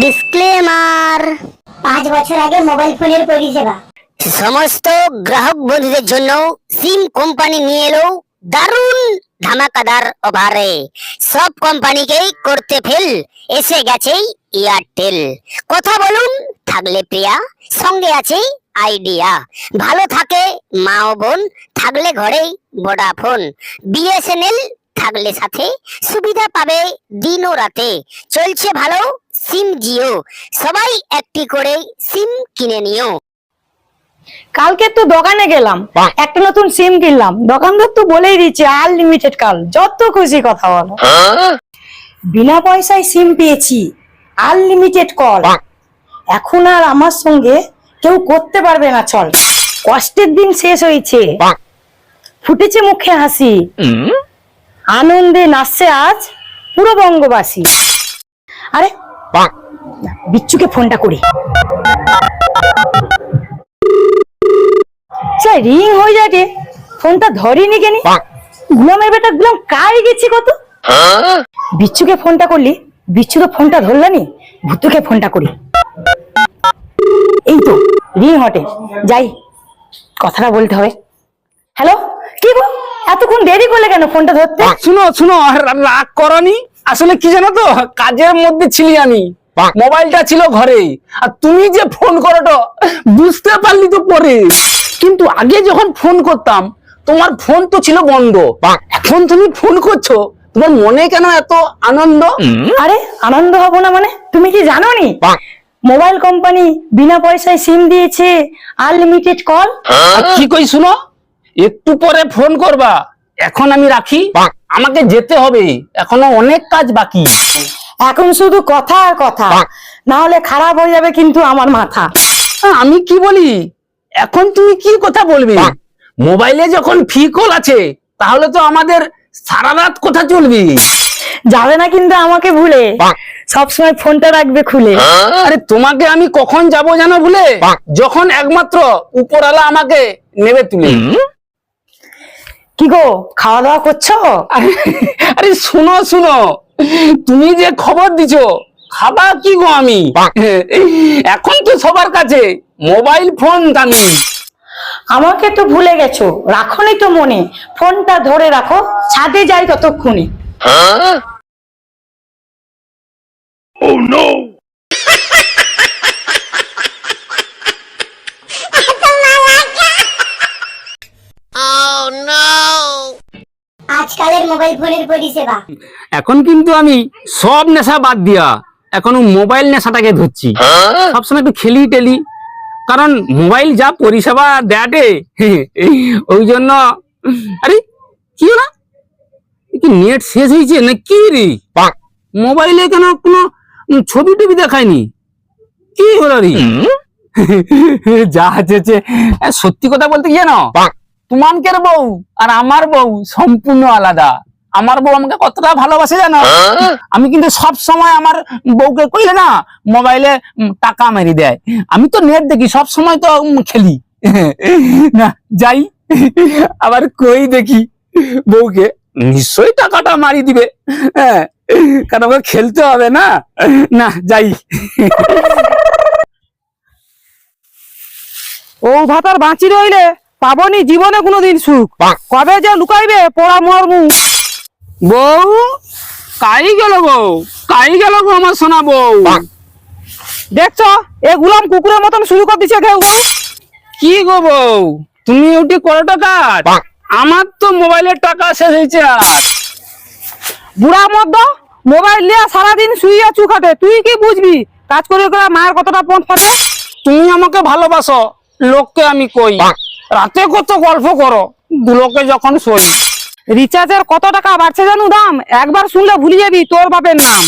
Disclaimer পাঁচ বছর আগে মোবাইল ফোনের পরিষেবা। সমস্ত গ্রাহক বন্ধুদের জন্য সিম কোম্পানি নিয়ে এলো দারুণ ধামাকাদার অফারে। সব কোম্পানিকেই করতে ফেল এসে গেছেই এয়ারটেল কথা বলুন থাকলে প্রিয়া সঙ্গে আছে আইডিয়া ভালো থাকে মা ও বোন থাকলে ঘরেই ভোডাফোন বিএসএনএল থাকলে সাথে সুবিধা পাবে দিন ও রাতে। চলছে ভালো সিম জিও। সবাই একটি করে সিম কিনে নিও। কালকে তো দোকানে গেলাম একটা নতুন সিম কিনলাম। দোকানদার তো বলেই দিচ্ছে আনলিমিটেড কাল যত খুশি কথা বলো। বিনা পয়সায় সিম পেয়েছি আনলিমিটেড কল এখন আর আমার সঙ্গে কেউ করতে পারবে না চল। কষ্টের দিন শেষ হয়েছে। ফুটেছে মুখে হাসি। আনন্দে নাচছে আজ পুরো বঙ্গবাসী। আরে বিচ্ছুকে ফোনটা করি। চাই রিং হয়ে রে। ফোনটা ধরিনি কেনি? গুলামের বেটা গুলাম কাই গেছি কত? বিচ্ছুকে ফোনটা করলি? বিচ্ছু তো ফোনটা ধরলানি ভুতুকে ফোনটা করি। এই তো রিং হটে। যাই কথাটা বলতে হবে। হ্যালো কি গো? এতক্ষণ দেরি করলে কেন ফোনটা ধরতে? শুনো শুনো রাগ করনি? আসলে কি জানো তো? কাজের মধ্যে ছিলি আমি। মোবাইলটা ছিল ঘরে। আর তুমি যে ফোন করোটো বুঝতে পারলি তো পরে। কিন্তু আগে যখন ফোন করতাম তোমার ফোন তো ছিল বন্ধ। এখন তুমি ফোন করছ তোমার মনে কেন এত আনন্দ? আরে আনন্দ হব না মানে? তুমি কি জানো নি মোবাইল কোম্পানি বিনা পয়সায় সিম দিয়েছে আনলিমিটেড কল আর কি কই শুনো? একটু পরে ফোন করবা। এখন আমি রাখি। আমাকে যেতে হবে। এখনও অনেক কাজ বাকি। এখন শুধু কথা আর কথা। না হলে খারাপ হয়ে যাবে কিন্তু আমার মাথা। আমি কি বলি? এখন তুমি কি কথা বলবে? মোবাইলে যখন ফি কল আছে তাহলে তো আমাদের সারা রাত কথা চলবে। যাবে না কিন্তু আমাকে ভুলে। সবসময় ফোনটা রাখবে খুলে। আরে তোমাকে আমি কখন যাব জানো ভুলে? যখন একমাত্র উপরওয়ালা আমাকে নেবে তুলে কি গো খাওয়া দাওয়া করছ? আরে আরে শুনো শুনো। তুমি যে খবর দিছো খাবা কি গো আমি? এখন তো সবার কাছে মোবাইল ফোন দামি। আমাকে তো ভুলে গেছো রাখোনি তো মনে। ফোনটা ধরে রাখো ছাদে যাই ততক্ষণে। আজকালের মোবাইল ফোনের পরিষেবা। এখন কিন্তু আমি সব নেশা বাদ দিয়া এখন মোবাইল নেশাটাকে ধরছি। সবসময় একটু খেলি টেলি। কারণ মোবাইল যা পরিষেবা দেয়াটে ওই জন্য আরে কি না কি নেট শেষ হয়েছে না কি রে? মোবাইলে কেন কোনো ছবি টবি দেখায়নি? কি হলো রে? যা আছে সত্যি কথা বলতে কি জানো? তোমানকের বউ আর আমার বউ সম্পূর্ণ আলাদা। আমার বউ আমাকে কতটা ভালোবাসে জানো? আমি কিন্তু সব সময় আমার বউকে কইলে না মোবাইলে টাকা মেরি দেয়। আমি তো নেট দেখি সব সময় তো খেলি। না যাই আবার কই দেখি বউকে। নিশ্চয়ই টাকাটা মারি দিবে। হ্যাঁ কারণ ওকে খেলতে হবে না। না যাই। ও ভাতার বাঁচি রইলে। পাবনি জীবনে কোনোদিন সুখ। কবে যে লুকাইবে পোড়া মোর মুখ। বউ কাই গেল বউ কাই গেল গো আমার সোনা বউ? দেখছ এ গুলাম কুকুরের মতন শুরু করে দিছে ঘেউ কি গো বউ? তুমি ওটি করোটা টাকা আমার তো মোবাইলের টাকা শেষ হয়েছে আর। বুড়া মধ্য মোবাইল নিয়ে সারাদিন শুয়ে চু খাটে। তুই কি বুঝবি? কাজ করে করে মায়ের কতটা পথ ফাটে তুমি আমাকে ভালোবাসো লোককে আমি কই? রাতে কত গল্প করো? দুলোকে যখন শোই রিচার্জের কত টাকা বাড়ছে জানু দাম? একবার শুনলে ভুলে যাবি তোর বাপের নাম।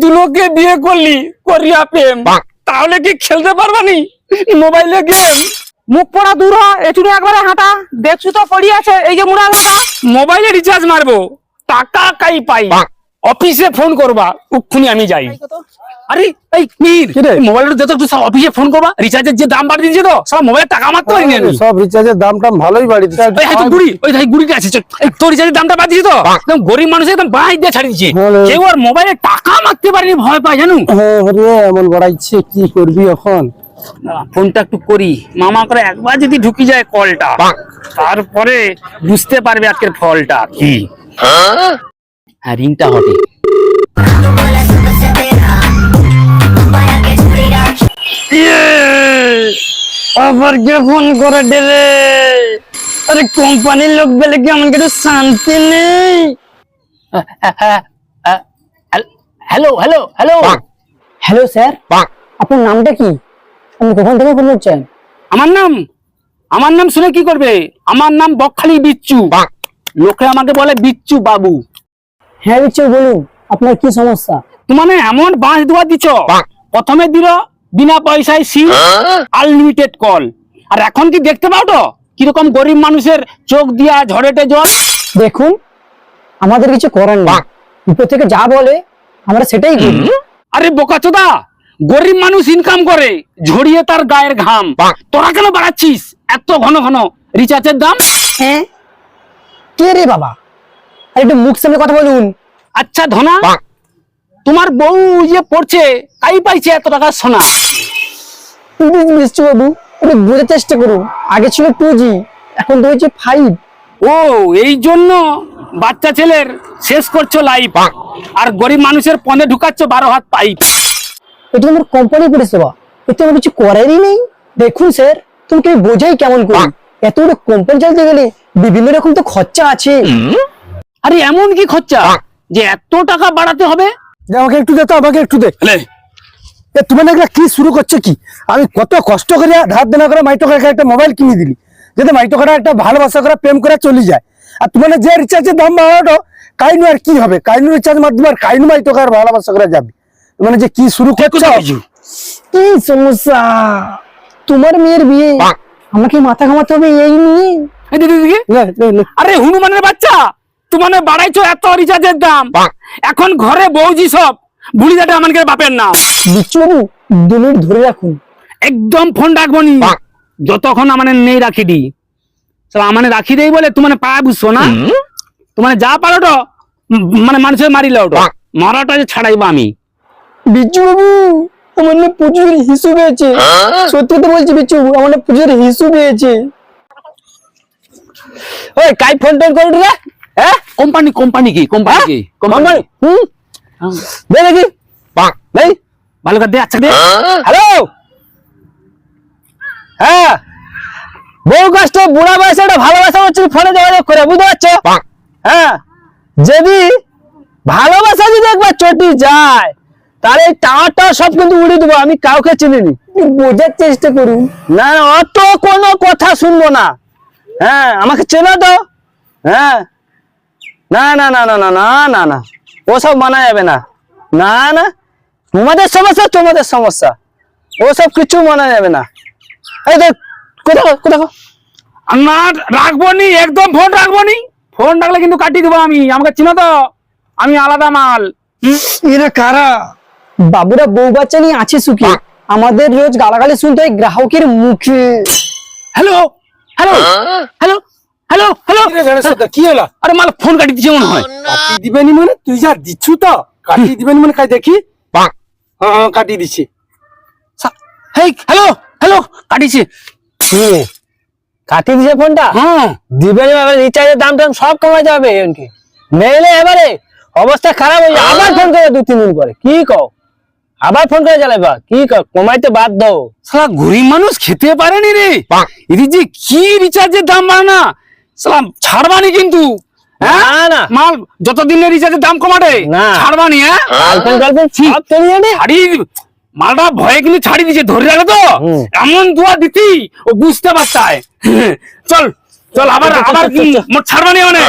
দুলোকে বিয়ে করলি করিয়া প্রেম তাহলে কি খেলতে পারবানি মোবাইলে গেম। মুখ পড়া দূর এটুকু একবারে হাঁটা। দেখছু তো পড়ি আছে এই যে মুড়া ঘাটা মোবাইলে রিচার্জ মারবো। টাকা কাই পাই? অফিসে ফোন করবা উক্ষুনি আমি যাই। আরে এই? মোবাইলটা যত একটু অফিসে ফোন করবা? রিচার্জের যে দাম বাড়িয়ে দিয়েছে তো সব টাকা মারতে সব রিচার্জের দাম টাম ভালোই বাড়ি দিচ্ছে। ওই হয়তো গুড়ি ওই হাই গুড়িটা আছে। তোর রিচার্জের দামটা তো? একদম গরিব মানুষ একদম বাঁশ দিয়ে ছাড়িয়ে দিচ্ছে। কেউ আর মোবাইলে টাকা মারতে পারেনি ভয় পায় জানো? হ্যাঁ রে এমন বাড়াইছে কি করবি এখন? ফোনটা একটু করি। মামা করে একবার যদি ঢুকি যায় কলটা তারপরে বুঝতে পারবে আজকের ফলটা কি। হ্যাঁ? রিংটা হবে আবার কে ফোন করে ডেলে আরে কোম্পানির লোক বলে কি আমাকে একটু শান্তি নেই? Hello hello hello hello sir আপনার নামটা কি? আপনি কোথান থেকে ফোন করছেন? আমার নাম? আমার নাম শুনে কি করবে? আমার নাম বকখালি বিচ্ছু। লোকে আমাকে বলে বিচ্ছু বাবু। হ্যাঁ বিচ্ছু বলুন আপনার কি সমস্যা? তোমার এমন বাঁশ দেওয়া দিছ। প্রথমে দিল বিনা পয়সায় সিম আনলিমিটেড কল আর এখন কি দেখতে পাও তো? কীরকম গরিব মানুষের চোখ দিয়া ঝড়েটে জল? দেখুন আমাদের কিছু করার নেই। উপর থেকে যা বলে আমরা সেটাই করি। আরে বোকাচোদা গরিব মানুষ ইনকাম করে ঝরিয়ে তার গায়ের ঘাম। তোরা কেন বাড়াচ্ছিস? এত ঘন ঘন। রিচার্জের দাম? হ্যাঁ? কে রে বাবা? আর একটু মুখ সামনে কথা বলুন। আচ্ছা ধনা। তোমার বউ যে পড়ছে তাই পাইছে এত টাকা সোনা। প্লিজ মিস্টার বাবু? একটু বোঝার চেষ্টা করুন আগে ছিল টু জি এখন তো হয়েছে ফাইভ ও এই জন্য বাচ্চা ছেলের শেষ করছ লাইফ আর গরিব মানুষের পনে ঢুকাচ্ছ বারো হাত পাইপ এটা আমার কোম্পানি পরিষেবা এতে আমার কিছু করারই নেই। দেখুন স্যার তোমাকে বোঝাই কেমন করে? এত বড় কোম্পানি চালাতে গেলে বিভিন্ন রকম তো খরচা আছে। আরে এমন কি খরচা? যে এত টাকা বাড়াতে হবে? আমাকে একটু দে তো আমাকে একটু দে। এ তুমি না কি শুরু করছে কি? আমি কত কষ্ট করে ধার দেনা করে মাইটো করে একটা মোবাইল কিনে দিলি। যাতে মাইটো একটা ভালোবাসা করে প্রেম করে চলে যায়। আর তুমি যে রিচার্জের দাম বাড়ানো কাইনু আর কি হবে? কাইনু রিচার্জ মাধ্যমে আর কাইনু মাইটো করে ভালোবাসা করে যাবে। মানে যে কি শুরু করছ? কি সমস্যা? তোমার মেয়ের বিয়ে। আমাকে মাথা ঘামাতে হবে এই নিয়ে। আরে হনুমানের বাচ্চা! তোমার বাড়াইছো এত রিচার্জের দাম। এখন ঘরে বৌজি সব বুড়ি যাতে আমাদের বাপের নাম। বিচ্ছু বাবু ধরে রাখুন। একদম ফোন রাখব নি। যতক্ষণ আমার নেই রাখি দি। আমার রাখি দেই বলে তোমার পায়া বুঝছ না? তোমার যা পারো তো মানে মানুষের মারিলে ওটো মারাটা যে ছাড়াইবো আমি। বিচ্ছু বাবু আমার না প্রচুর হিসু পেয়েছে সত্যি তো বলছি বিচ্ছু বাবু আমার না প্রচুর হিসু পেয়েছে ওই কাই ফোন টোন করলি রে? হ্যাঁ? কোম্পানি কোম্পানি কি? কোম্পানি কি? কোম্পানি হুম? দে দেখি। দেই। ভালো করে দে আচ্ছা দে। হ্যালো? হ্যাঁ। বউ কষ্ট বুড়া বয়সে একটা ভালোবাসা হচ্ছে ফোনে যোগাযোগ করে বুঝতে পারছ? হ্যাঁ। যদি ভালোবাসা যদি একবার চটি যায় তাহলে এই টাওয়ারটা সব কিন্তু উড়িয়ে দেবো আমি কাউকে চিনিনি। বোঝার চেষ্টা করুন। না না, অত কোনো কথা শুনব না। হ্যাঁ আমাকে চেনো তো? হ্যাঁ। না না না না না না না না। ওসব মানা যাবে না। না না। তোমাদের সমস্যা তোমাদের সমস্যা। ওসব কিছু মানা যাবে না। এই দেখ কোথাও কোথাও। না রাখব নি একদম ফোন রাখব নি। ফোন রাখলে কিন্তু কাটিয়ে দেবো আমি আমাকে চিনো তো। আমি আলাদা মাল? এরা কারা? বাবুরা বউ বাচ্চা নিয়ে আছে সুখী। আমাদের রোজ গালাগালি শুনতে হয় গ্রাহকের মুখে। Hello hello hello hello hello কি কি হলো? আরে মাল ফোন কাটিয়ে দিচ্ছে মনে হয়। দিবেনি মানে? তুই যা দিচ্ছু তো। কাটিয়ে দিবেনি মানে কাই দেখি? হ্যাঁ হ্যাঁ কাটিয়ে দিচ্ছি হেই হ্যালো হ্যালো কাটিছে। কাটিয়ে দিছে ফোনটা? হ্যাঁ। দিবেন এবারে রিচার্জের দাম টাম সব কমে যাবে এমনকি। নেইলে এবারে অবস্থা খারাপ হয়ে যাবে। আবার ফোন করে দু তিন দিন পরে। কি কও? আবার ফোন করে চালাইবা কি কও? কমাইতে বাদ দাও সালা গরিব মানুষ খেতে পারেনি রে। এদি যে কি রিচার্জের দাম বাড়ে সালাম ছাড়বানি কিন্তু হ্যাঁ? ছাড়বানি হ্যাঁ? মালটা ভয়ে কিন্তু ছাড়িয়ে দিছে ধরে রাখে তো। এমন দোয়া দিতি ও বুঝতে পারতায়। চল চল আবার আবার মোট ছাড়বানি মানে